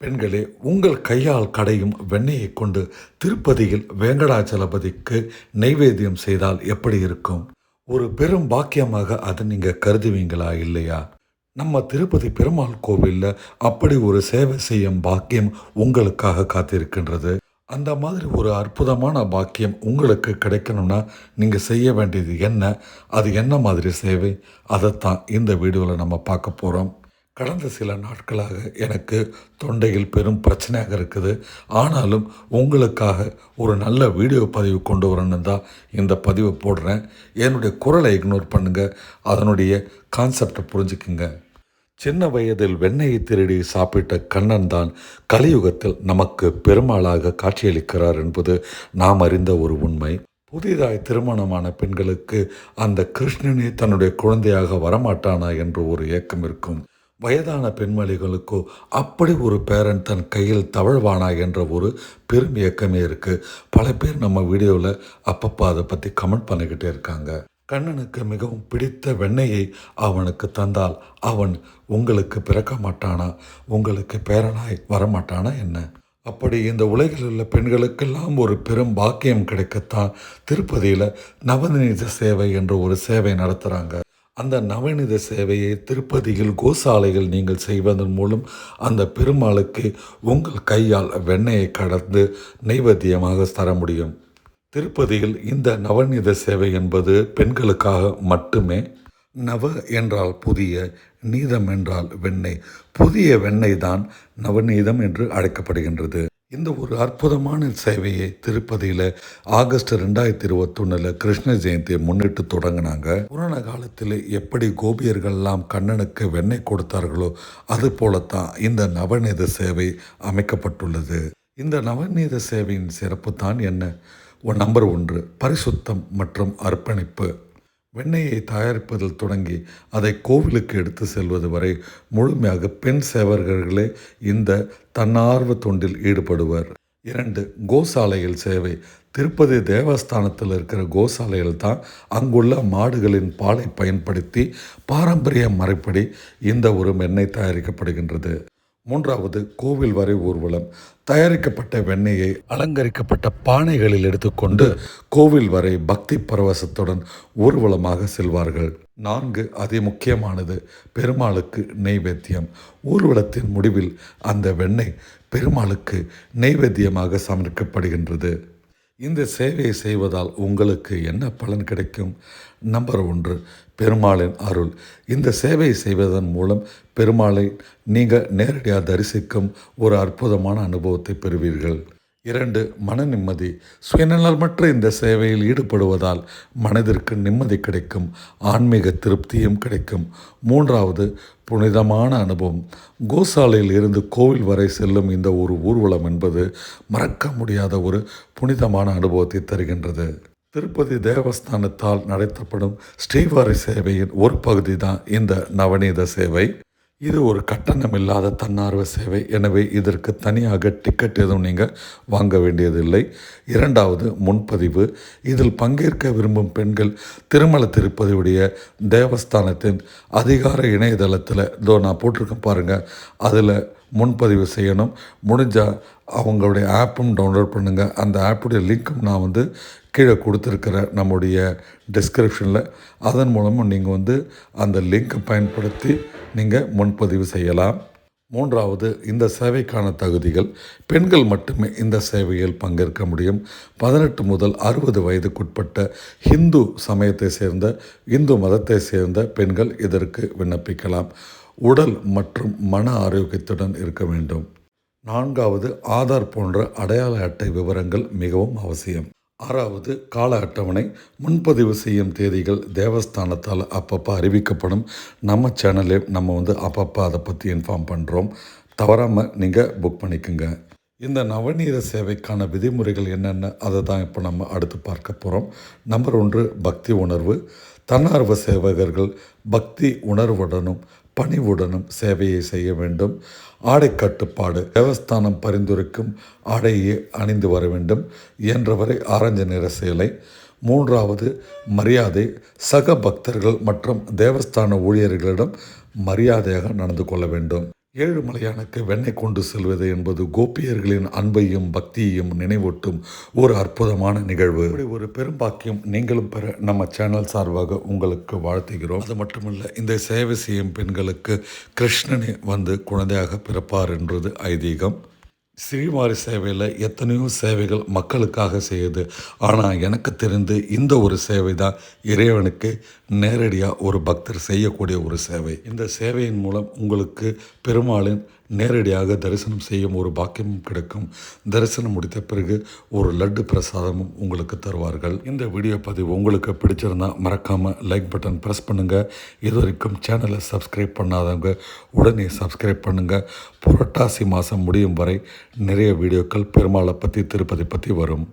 பெண்களே உங்கள் கையால் கடையும் வெண்ணெயை கொண்டு திருப்பதியில் வேங்கடாச்சலபதிக்கு நைவேத்தியம் செய்தால் எப்படி இருக்கும்? ஒரு பெரும் பாக்கியமாக அதை நீங்கள் கருதுவீங்களா இல்லையா? நம்ம திருப்பதி பெருமாள் கோவிலில் அப்படி ஒரு சேவை செய்யும் பாக்கியம் உங்களுக்காக காத்திருக்கின்றது. அந்த மாதிரி ஒரு அற்புதமான பாக்கியம் உங்களுக்கு கிடைக்கணும்னா நீங்கள் செய்ய வேண்டியது என்ன? அது என்ன மாதிரி சேவை? அதைத்தான் இந்த வீடியோவில் நம்ம பார்க்க போகிறோம் கடந்த சில நாட்களாக எனக்கு தொண்டையில் பெரும் பிரச்சனையாக இருக்குது. ஆனாலும் உங்களுக்காக ஒரு நல்ல வீடியோ பதிவு கொண்டு வரணும்னு தான் இந்த பதிவை போடுறேன். என்னுடைய குரலை இக்னோர் பண்ணுங்கள் அதனுடைய கான்செப்டை புரிஞ்சுக்குங்க. சின்ன வயதில் வெண்ணெயை திருடி சாப்பிட்ட கண்ணன் தான் கலியுகத்தில் நமக்கு பெருமாளாக காட்சியளிக்கிறார் என்பது நாம் அறிந்த ஒரு உண்மை. புதிதாய் திருமணமான பெண்களுக்கு அந்த கிருஷ்ணனே தன்னுடைய குழந்தையாக வரமாட்டானா என்று ஒரு ஏக்கம் இருக்கும். வயதான பெண்மணிகளுக்கோ அப்படி ஒரு பேரன் தன் கையில் தவழ்வானா என்ற ஒரு பெரும் இயக்கமே இருக்குது பல பேர் நம்ம வீடியோவில் அப்பப்போ அதை பற்றி கமெண்ட் பண்ணிக்கிட்டே இருக்காங்க. கண்ணனுக்கு மிகவும் பிடித்த வெண்ணையை அவனுக்கு தந்தால் அவன் உங்களுக்கு பிறக்க மாட்டானா? உங்களுக்கு பேரனாய் வரமாட்டானா என்ன? அப்படி இந்த உலகில் உள்ள பெண்களுக்கெல்லாம் ஒரு பெரும் பாக்கியம் கிடைக்கத்தான் திருப்பதியில் நவநீத சேவை என்ற ஒரு சேவை நடத்துகிறாங்க அந்த நவநீத சேவையை திருப்பதியில் கோசாலைகள் நீங்கள் செய்வதன் மூலம் அந்த பெருமாளுக்கு உங்கள் கையால் வெண்ணெயை கடந்து நைவேத்தியமாக தர முடியும். திருப்பதியில் இந்த நவநீத சேவை என்பது பெண்களுக்காக மட்டுமே. நவ என்றால் புதிய நீதம் என்றால் வெண்ணெய். புதிய வெண்ணெய் தான் நவநீதம் என்று அழைக்கப்படுகின்றது. இந்த ஒரு அற்புதமான சேவையை திருப்பதியில் ஆகஸ்ட் ரெண்டாயிரத்தி இருபத்தொன்னில் கிருஷ்ண ஜெயந்தியை முன்னிட்டு தொடங்கினாங்க. புராண காலத்தில் எப்படி கோபியர்கள்லாம் கண்ணனுக்கு வெண்ணெய் கொடுத்தார்களோ அது போலத்தான் இந்த நவநீத சேவை அமைக்கப்பட்டுள்ளது. இந்த நவநீத சேவையின் சிறப்பு தான் என்ன? ஒ- நம்பர் ஒன்று பரிசுத்தம் மற்றும் அர்ப்பணிப்பு. வெண்ணெயை தயாரிப்பதில் தொடங்கி அதை கோவிலுக்கு எடுத்து செல்வது வரை முழுமையாக பெண் சேவகர்களே இந்த தன்னார்வ தொண்டில் ஈடுபடுவர். இரண்டு கோசாலையில் சேவை. திருப்பதி தேவஸ்தானத்தில் இருக்கிற கோசாலையில் தான் அங்குள்ள மாடுகளின் பாலை பயன்படுத்தி பாரம்பரிய முறைப்படி இந்த ஒரு வெண்ணெய் தயாரிக்கப்படுகின்றது. மூன்றாவது கோவில் வரை ஊர்வலம். தயாரிக்கப்பட்ட வெண்ணெயை அலங்கரிக்கப்பட்ட பானைகளில் எடுத்துக்கொண்டு கோவில் வரை பக்தி பரவசத்துடன் ஊர்வலமாக செல்வார்கள். நான்கு அதி முக்கியமானது பெருமாளுக்கு நெய்வேத்தியம் ஊர்வலத்தின் முடிவில் அந்த வெண்ணெய் பெருமாளுக்கு நெய்வேத்தியமாக சமர்க்கப்படுகின்றது இந்த சேவையை செய்வதால் உங்களுக்கு என்ன பலன் கிடைக்கும்? நம்பர் ஒன்று பெருமாளின் அருள். இந்த சேவையை செய்வதன் மூலம் பெருமாளை நீங்கள் நேரடியாக தரிசிக்கும் ஒரு அற்புதமான அனுபவத்தை பெறுவீர்கள். இரண்டு மன நிம்மதி. சுயநலமற்ற இந்த சேவையில் ஈடுபடுவதால் மனதிற்கு நிம்மதி கிடைக்கும் ஆன்மீக திருப்தியும் கிடைக்கும். மூன்றாவது புனிதமான அனுபவம். கோசாலையில் இருந்து கோவில் வரை செல்லும் இந்த ஒரு ஊர்வலம் என்பது மறக்க முடியாத ஒரு புனிதமான அனுபவத்தை தருகின்றது. திருப்பதி தேவஸ்தானத்தால் நடத்தப்படும் ஸ்ரீவாரி சேவையின் ஒரு பகுதி தான் இந்த நவநீத சேவை. இது ஒரு கட்டணம் இல்லாத தன்னார்வ சேவை. எனவே இதற்கு தனியாக டிக்கெட் எதுவும் நீங்கள் வாங்க வேண்டியதில்லை. இரண்டாவது முன்பதிவு. இதில் பங்கேற்க விரும்பும் பெண்கள் திருமல திருப்பதியுடைய தேவஸ்தானத்தின் அதிகார இணையதளத்தில் இதோ நான் போட்டிருக்கேன் பாருங்கள் அதில் முன்பதிவு செய்யணும். முடிஞ்சால் அவங்களுடைய ஆப்பும் டவுன்லோட் பண்ணுங்கள் அந்த ஆப்புடைய லிங்க்கும் நான் வந்து கீழே கொடுத்துருக்கிற நம்முடைய டிஸ்கிரிப்ஷனில் அதன் மூலமும் நீங்கள் வந்து அந்த லிங்க்கை பயன்படுத்தி நீங்கள் முன்பதிவு செய்யலாம். மூன்றாவது இந்த சேவைக்கான தகுதிகள். பெண்கள் மட்டுமே இந்த சேவையில் பங்கேற்க முடியும். பதினெட்டு முதல் அறுபது வயதுக்குட்பட்ட ஹிந்து சமயத்தை சேர்ந்த இந்து மதத்தை சேர்ந்த பெண்கள் இதற்கு விண்ணப்பிக்கலாம். உடல் மற்றும் மன ஆரோக்கியத்துடன் இருக்க வேண்டும். நான்காவது ஆதார் போன்ற அடையாள அட்டை விவரங்கள் மிகவும் அவசியம். ஆறாவது கால அட்டவணை முன்பதிவு செய்யும் தேதிகள் தேவஸ்தானத்தால் அப்பப்போ அறிவிக்கப்படும். நம்ம சேனலே நம்ம வந்து அப்பப்போ அதை பற்றி இன்ஃபார்ம் பண்ணுறோம் தவறாமல் நீங்கள் புக் பண்ணிக்கோங்க. இந்த நவநீத சேவைக்கான விதிமுறைகள் என்னென்ன? அதை தான் இப்போ நம்ம அடுத்து பார்க்க போகிறோம் நம்பர் ஒன்று பக்தி உணர்வு. தன்னார்வ சேவகர்கள் பக்தி உணர்வுடனும் பணிவுடனும் சேவையை செய்ய வேண்டும். ஆடை கட்டுப்பாடு தேவஸ்தானம் பரிந்துரைக்கும் ஆடையை அணிந்து வர வேண்டும். இயன்றவரை ஆரஞ்சு நிற சேலை. மூன்றாவது மரியாதை. சக பக்தர்கள் மற்றும் தேவஸ்தான ஊழியர்களிடம் மரியாதையாக நடந்து கொள்ள வேண்டும். ஏழுமலையானுக்கு வெண்ணெய் கொண்டு செல்வது என்பது கோபியர்களின் அன்பையும் பக்தியையும் நினைவூட்டும் ஒரு அற்புதமான நிகழ்வு. இப்படி ஒரு பெரும்பாக்கியம் நீங்களும் பெற நம்ம சேனல் சார்பாக உங்களுக்கு வாழ்த்துகிறோம். அது மட்டுமல்ல இந்த சேவை செய்யும் பெண்களுக்கு கிருஷ்ணனே வந்து குழந்தையாக பிறப்பார் என்றது ஐதீகம். ஸ்ரீமாரி சேவையில் எத்தனையோ சேவைகள் மக்களுக்காக செய்யுது. ஆனால் எனக்கு தெரிந்து இந்த ஒரு சேவை தான் இறைவனுக்கு நேரடியாக ஒரு பக்தர் செய்யக்கூடிய ஒரு சேவை. இந்த சேவையின் மூலம் உங்களுக்கு பெருமாளின் நேரடியாக தரிசனம் செய்யும் ஒரு பாக்கியமும் கிடைக்கும். தரிசனம் முடித்த பிறகு ஒரு லட்டு பிரசாதமும் உங்களுக்கு தருவார்கள். இந்த வீடியோ பதிவு உங்களுக்கு பிடிச்சிருந்தா மறக்காமல் லைக் பட்டன் ப்ரெஸ் பண்ணுங்கள் இது வரைக்கும் சேனலை சப்ஸ்கிரைப் பண்ணாதவங்க உடனே சப்ஸ்கிரைப் பண்ணுங்கள் புரட்டாசி மாதம் முடியும் வரை நிறைய வீடியோக்கள் பெருமாளை பற்றி திருப்பதி பற்றி வரும்.